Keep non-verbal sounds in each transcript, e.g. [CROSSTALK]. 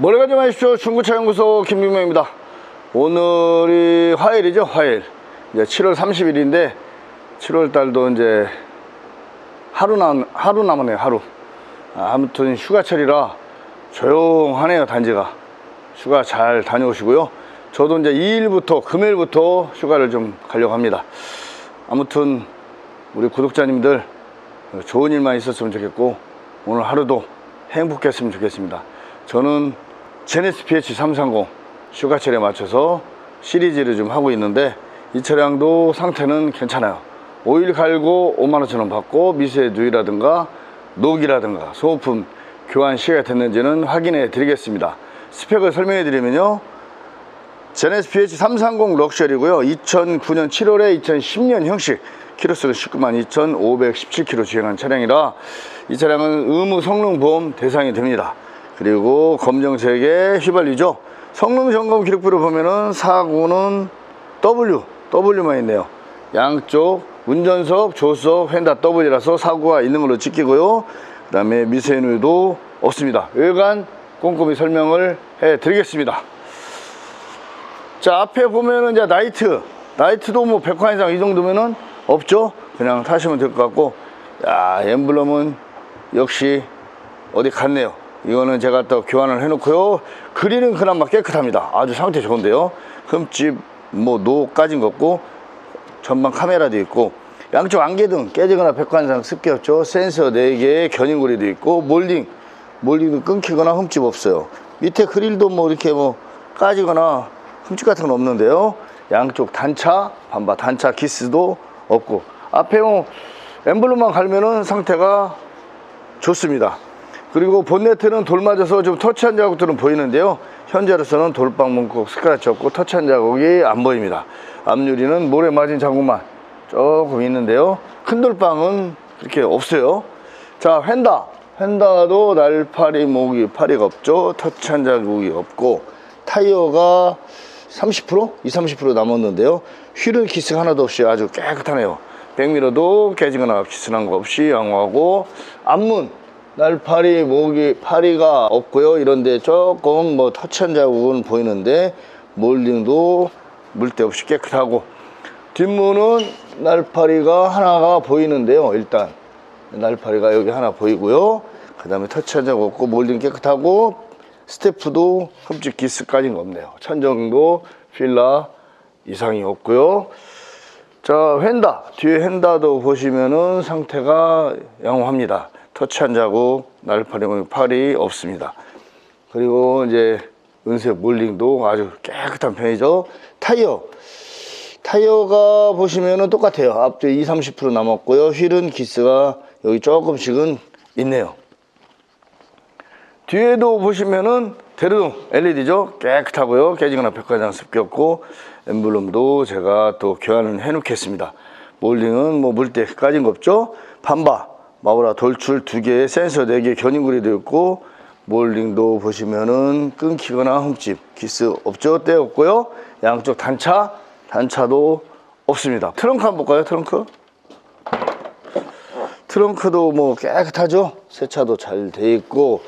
머리 가지 마십시오. 중고차 연구소 김경명입니다. 오늘이 화요일이죠, 화요일. 이제 7월 30일인데, 7월 달도 이제 하루 남, 하루 남았네요, 하루. 아, 아무튼 휴가철이라 조용하네요, 단지가. 휴가 잘 다녀오시고요. 저도 이제 2일부터, 금요일부터 휴가를 좀 가려고 합니다. 아무튼 우리 구독자님들 좋은 일만 있었으면 좋겠고 오늘 하루도 행복했으면 좋겠습니다. 저는 제네스 PH330 휴가철에 맞춰서 시리즈를 좀 하고 있는데 이 차량도 상태는 괜찮아요. 오일 갈고 5만원처럼 받고 미세 누이라든가 녹이라든가 소모품 교환 시가 됐는지는 확인해 드리겠습니다. 스펙을 설명해 드리면요. 제네스 PH330 럭셔리고요. 2009년 7월에 2010년 형식 키로수는 19만 2,517km 주행한 차량이라 이 차량은 의무 성능 보험 대상이 됩니다. 그리고 검정색의 휘발유죠. 성능 점검 기록부를 보면은 사고는 W, W만 있네요. 양쪽 운전석, 조수석, 휀다 W라서 사고가 있는 걸로 찍히고요. 그 다음에 미세누유도 없습니다. 외관 꼼꼼히 설명을 해 드리겠습니다. 자 앞에 보면은 이제 나이트 나이트도 뭐 100화 이상 이 정도면은 없죠 그냥 타시면 될 것 같고 야 엠블럼은 역시 어디 갔네요 이거는 제가 또 교환을 해 놓고요. 그릴은 그나마 깨끗합니다. 아주 상태 좋은데요. 흠집 뭐 노까진 거 없고 전방 카메라도 있고 양쪽 안개등 깨지거나 백관상 습기였죠. 센서 4개에 견인고리도 있고 몰딩 몰딩도 끊기거나 흠집 없어요. 밑에 그릴도 뭐 이렇게 뭐 까지거나 흠집 같은 건 없는데요. 양쪽 단차 반바 단차 키스도 없고 앞에 뭐 엠블럼만 갈면은 상태가 좋습니다 그리고 본네트는 돌 맞아서 좀 터치한 자국들은 보이는데요. 현재로서는 돌빵 문콕 스크래치 없고 터치한 자국이 안 보입니다. 앞유리는 모래 맞은 자국만 조금 있는데요. 큰 돌빵은 그렇게 없어요. 자 휀다. 휀다도 날파리 목이 파리가 없죠 터치한 자국이 없고 타이어가 30% 20, 30% 남았는데요. 휠은 키스 하나도 없이 아주 깨끗하네요. 백미러도 깨지거나 키스난 거 없이 양호하고 앞문 날파리 목이 파리가 없고요. 이런데 조금 뭐 터치한 자국은 보이는데 몰딩도 물때 없이 깨끗하고. 뒷문은 날파리가 하나가 보이는데요 일단. 날파리가 여기 하나 보이고요. 그 다음에 터치한 자국 없고 몰딩 깨끗하고 스태프도 흠집 기스까지는 없네요. 천정도 필라 이상이 없고요. 자 휀다. 뒤에 휀다도 보시면은 상태가 양호합니다 터치한 자국 날파리 팔이 없습니다. 그리고 이제 은색 몰링도 아주 깨끗한 편이죠. 타이어. 타이어가 보시면은 똑같아요. 앞뒤 20, 30% 남았고요. 휠은 기스가 여기 조금씩은 있네요. 뒤에도 보시면은 대르동 LED죠? 깨끗하고요. 깨지거나 백화장 습기 없고 엠블럼도 제가 또 교환을 해 놓겠습니다. 몰딩은 뭐 물때 까진 거 없죠? 반바 마우라 돌출 두 개, 센서 네 개, 견인구리도 있고 몰딩도 보시면은 끊기거나 흠집 기스 없죠? 때 없고요. 양쪽 단차 단차도 없습니다. 트렁크 한번 볼까요 트렁크? 트렁크도 뭐 깨끗하죠? 세차도 잘 돼 있고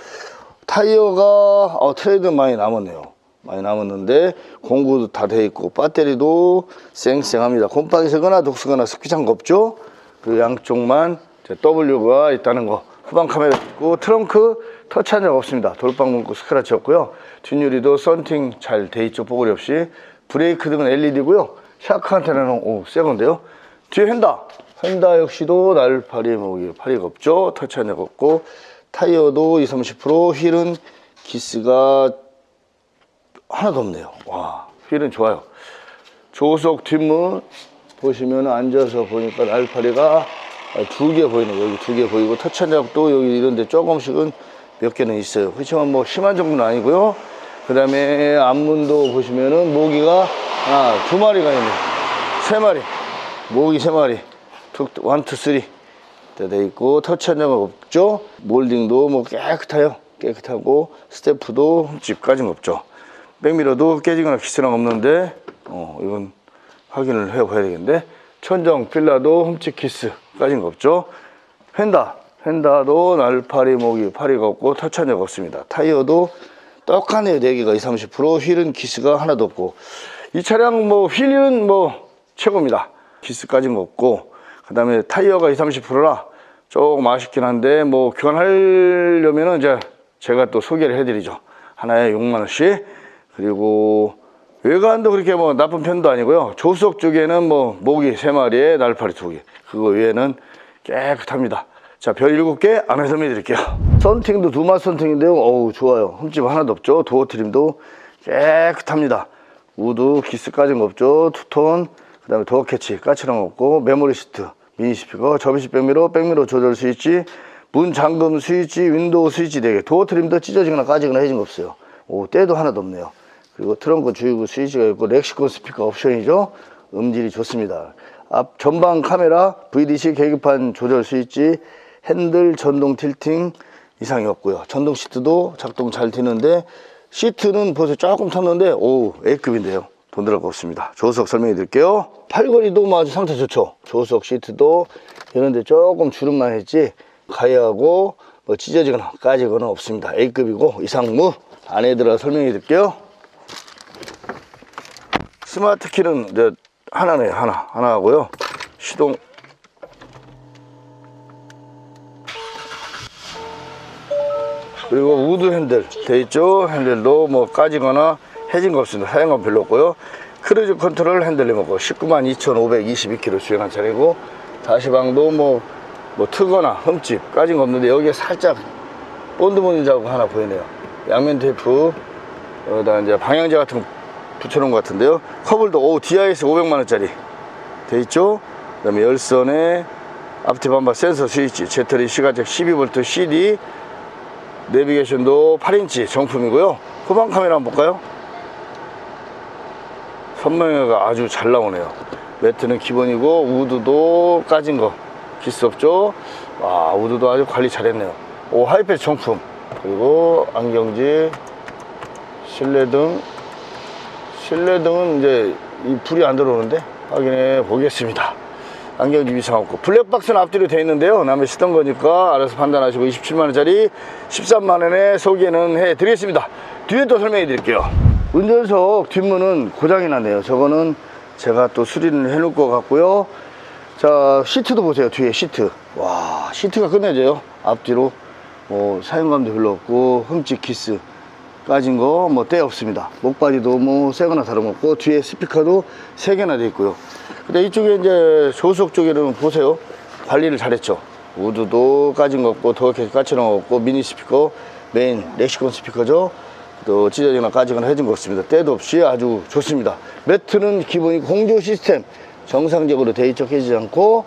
타이어가 어, 트레이드 많이 남았네요. 많이 남았는데 공구도 다 돼 있고 배터리도 쌩쌩합니다. 곰팡이 새거나 독쓰거나 습기 찬 거 없죠? 그 양쪽만 W가 있다는 거. 후방 카메라 있고 트렁크 터치한 적 없습니다. 돌방 문구 스크래치 없고요. 뒷유리도 썬팅 잘 돼 있죠. 뽀글이 없이. 브레이크 등은 LED고요. 샤크 안테나는 오 새 건데요. 뒤에 휀다. 휀다 역시도 날파리 목이 파리가 없죠. 터치한 적 없고. 타이어도 20, 30% 휠은 기스가 하나도 없네요. 와 휠은 좋아요. 조속 뒷문 보시면 앉아서 보니까 날파리가 두 개 보이네요 여기 두 개 보이고 터치한 자국도 여기 이런데 조금씩은 몇 개는 있어요. 그렇지만 뭐 심한 정도는 아니고요. 그 다음에 앞문도 보시면은 모기가 하나 두 마리가 있네요 세 마리. 모기 세 마리. 툭 원, 투, 쓰리. 돼 있고 터치한 적은 없죠. 몰딩도 뭐 깨끗해요. 깨끗하고 스태프도 흠집까지는 없죠. 백미러도 깨지거나 기스랑 없는데 어 이건 확인을 해 봐야 되겠는데. 천정 필라도 흠집 기스 까지는 없죠 휀다 휀다도 날파리 목이 파리가 없고 적 없습니다 타이어도 똑같네요. 4개가 20, 30% 휠은 기스가 하나도 없고 이 차량 뭐 휠은 뭐 최고입니다. 기스까지는 없고 그 다음에 타이어가 20, 30%라 조금 아쉽긴 한데 뭐 교환하려면은 이제 제가 또 소개를 해드리죠. 하나에 6만 원씩 그리고 외관도 그렇게 뭐 나쁜 편도 아니고요. 조수석 쪽에는 뭐 모기 3마리에 날파리 2개 그거 외에는 깨끗합니다. 자, 별 7개 안에 설명해 드릴게요. 썬팅도 두마 썬팅인데요. 어우, 좋아요. 흠집 하나도 없죠. 도어 트림도 깨끗합니다. 우드 기스까지는 없죠. 투톤, 그 다음에 도어 캐치 까치랑 없고, 메모리 시트, 미니 스피커, 접이식 백미러, 백미러 조절 스위치, 문 잠금 스위치, 윈도우 스위치 4개, 도어 트림도 찢어지거나 까지거나 해진 거 없어요. 오, 때도 하나도 없네요. 그리고 트렁크 주유구 스위치가 있고, 렉시콘 스피커 옵션이죠. 음질이 좋습니다. 앞 전방 카메라, VDC 계기판 조절 스위치, 핸들 전동 틸팅 이상이 없고요. 전동 시트도 작동 잘 되는데 시트는 벌써 조금 탔는데 오 A급인데요. 돈 들어갈 거 없습니다. 조수석 설명해 드릴게요. 팔걸이도 뭐 아주 상태 좋죠. 조수석 시트도 이런데 조금 주름만 했지 가해하고 뭐 찢어지거나 까지거나 없습니다. A급이고 이상무 안에 들어 설명해 드릴게요. 스마트 키는 이제 하나네요. 하나. 하나 하고요. 시동. 그리고 우드 핸들. 돼 있죠? 핸들도 뭐 까지거나 해진 거 없습니다. 사용감 별로 없고요. 크루즈 컨트롤 핸들 리모컨 19만 2,522km 주행한 차량이고 다시방도 뭐, 뭐 트거나 흠집 까진 거 없는데 여기에 살짝 본드 무늬 자국 하나 보이네요. 양면 테이프 여기다 이제 방향제 같은 거 붙여놓은 것 같은데요 커블도 오 DIS 500만원짜리 돼 있죠 그 다음에 열선에 앞뒤 반바 센서 스위치 제터리 시가적 12V CD 내비게이션도 8인치 정품이고요. 후방 카메라 한번 볼까요? 선명회가 아주 잘 나오네요. 매트는 기본이고 우드도 까진 거 기스 없죠? 와 우드도 아주 관리 잘했네요. 오 하이패스 정품 그리고 안경지 실내등 실내등은 이제 이 불이 안 들어오는데 확인해 보겠습니다. 안경집 이상 없고. 블랙박스는 앞뒤로 되어 있는데요. 남의 쓰던 거니까 알아서 판단하시고 27만원짜리 13만원에 소개는 해 드리겠습니다. 뒤에 또 설명해 드릴게요. 운전석 뒷문은 고장이 났네요. 저거는 제가 또 수리를 해 놓을 것 같고요. 자 시트도 보세요. 뒤에 시트. 와 시트가 끝내줘요. 앞뒤로. 뭐 사용감도 별로 없고 흠집 기스 까진 거 뭐 때 없습니다. 목바지도 뭐 새거나 다름없고 뒤에 스피커도 세 개나 돼 있고요. 근데 이쪽에 이제 조수석 쪽에는 보세요. 관리를 잘했죠. 우드도 까진 거 없고 도어캐치 까치는 거 없고 미니 스피커 메인 렉시콘 스피커죠. 또 찢어지거나 까지거나 해진 거 없습니다. 때도 없이 아주 좋습니다. 매트는 기본이 공조 시스템. 정상적으로 돼 있죠 깨지지 않고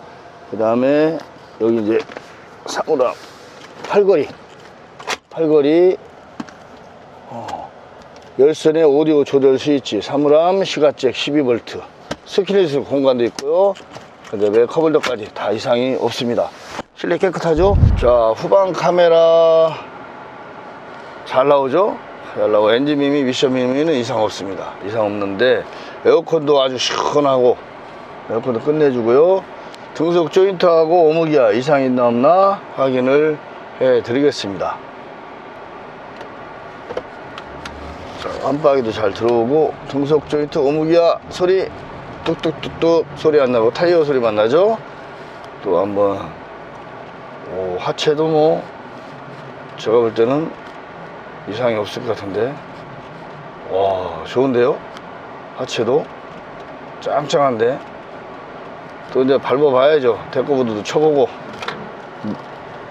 그 다음에 여기 이제 사무라 팔걸이 팔걸이 열선의 오디오 조절 스위치, 사물함, 시가잭 12V, 스키니스 공간도 있고요. 그 다음에 커블더까지 다 이상이 없습니다. 실내 깨끗하죠? 자, 후방 카메라 잘 나오죠? 잘 나오고 엔진 미미, 미션 미미는 이상 없습니다. 이상 없는데 에어컨도 아주 시원하고 에어컨도 끝내주고요. 등속 조인트하고 오목이야 이상 있나 없나 확인을 해 드리겠습니다. 안방에도 잘 들어오고 등속 조인트 오무기야 소리 뚝뚝뚝뚝 소리 안 나고 타이어 소리만 나죠? 또 한번 오, 하체도 뭐 제가 볼 때는 이상이 없을 것 같은데. 와 좋은데요? 하체도 짱짱한데. 또 이제 밟아봐야죠. 데코보드도 쳐보고.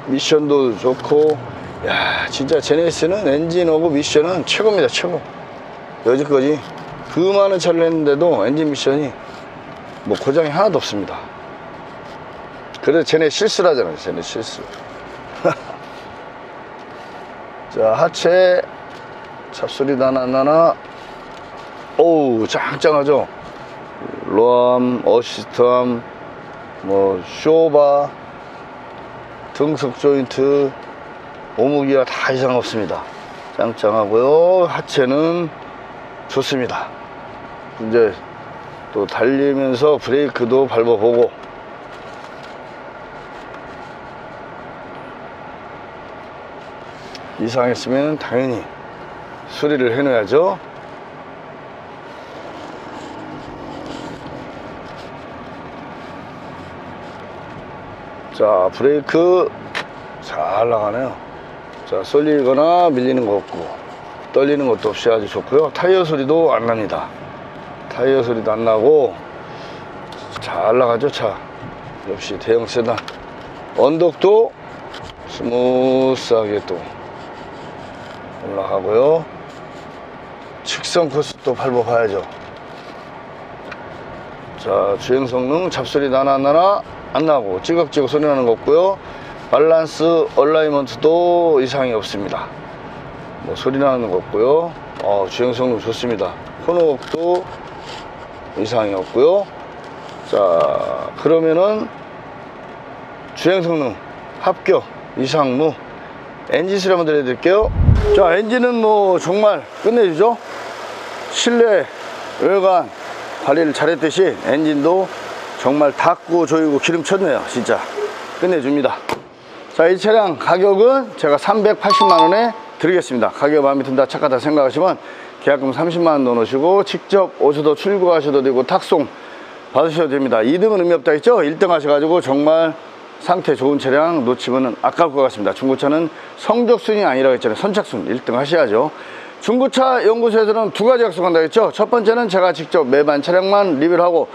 미션도 좋고. 야 진짜 제네시스는 엔진하고 미션은 최고입니다 최고 여지까지 그 많은 차를 했는데도 엔진 미션이 뭐 고장이 하나도 없습니다. 그래서 쟤네 실수라잖아요 쟤네 실수. [LAUGHS] 자 하체. 잡소리도 하나 안 나나. 오우 짱짱하죠? 롬 어시스트함 뭐 쇼바 등속 조인트 오무기가 다 이상 없습니다. 짱짱하고요. 하체는 좋습니다. 이제 또 달리면서 브레이크도 밟아보고 이상했으면 당연히 수리를 해놔야죠. 자, 브레이크 잘 나가네요. 자, 쏠리거나 밀리는 거 없고, 떨리는 것도 없이 아주 좋고요. 타이어 소리도 안 납니다. 타이어 소리도 안 나고, 잘 나가죠, 차. 역시 대형 세단. 언덕도 스무스하게 또 올라가고요. 직선 코스 또 밟아봐야죠. 자, 주행 성능 잡소리 나나 안 나나 안 나고 찌걱찌걱 소리 나는 거 없고요. 밸런스 얼라이먼트도 이상이 없습니다. 뭐 소리 나는 거 없고요. 어, 주행 성능 좋습니다. 코너곡도 이상이 없고요. 자, 그러면은 주행 성능 합격 이상무 엔진 수리 한번 들려드릴게요. 자, 엔진은 뭐 정말 끝내주죠. 실내 외관 관리를 잘했듯이 엔진도 정말 닦고 조이고 기름 쳤네요 진짜 끝내줍니다 자 이 차량 가격은 제가 380만원에 드리겠습니다. 가격 마음에 든다 착하다 생각하시면 계약금 30만원 넣어놓으시고 직접 오셔도 출고하셔도 되고 탁송 받으셔도 됩니다. 2등은 의미 없다 했죠? 1등 하셔가지고 정말 상태 좋은 차량 놓치면 아까울 것 같습니다. 중고차는 성적순이 아니라고 했잖아요. 선착순 1등 하셔야죠. 중고차 연구소에서는 두 가지 약속한다 했죠. 첫 번째는 제가 직접 매반 차량만 리뷰를 하고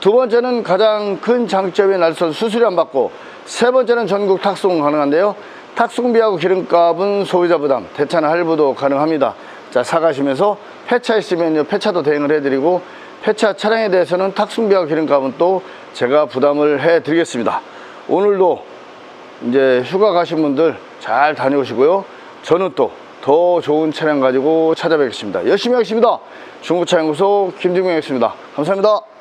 두 번째는 가장 큰 장점인 날선 수수료 안 받고 세 번째는 전국 탁송 가능한데요. 탁송비하고 기름값은 소비자 부담, 대차나 할부도 가능합니다. 자, 사가시면서 폐차 있으면 폐차도 대행을 해드리고 폐차 차량에 대해서는 탁송비하고 기름값은 또 제가 부담을 해드리겠습니다. 오늘도 이제 휴가 가신 분들 잘 다녀오시고요. 저는 또 더 좋은 차량 가지고 찾아뵙겠습니다. 열심히 하겠습니다. 중고차 연구소 김중명이었습니다. 감사합니다.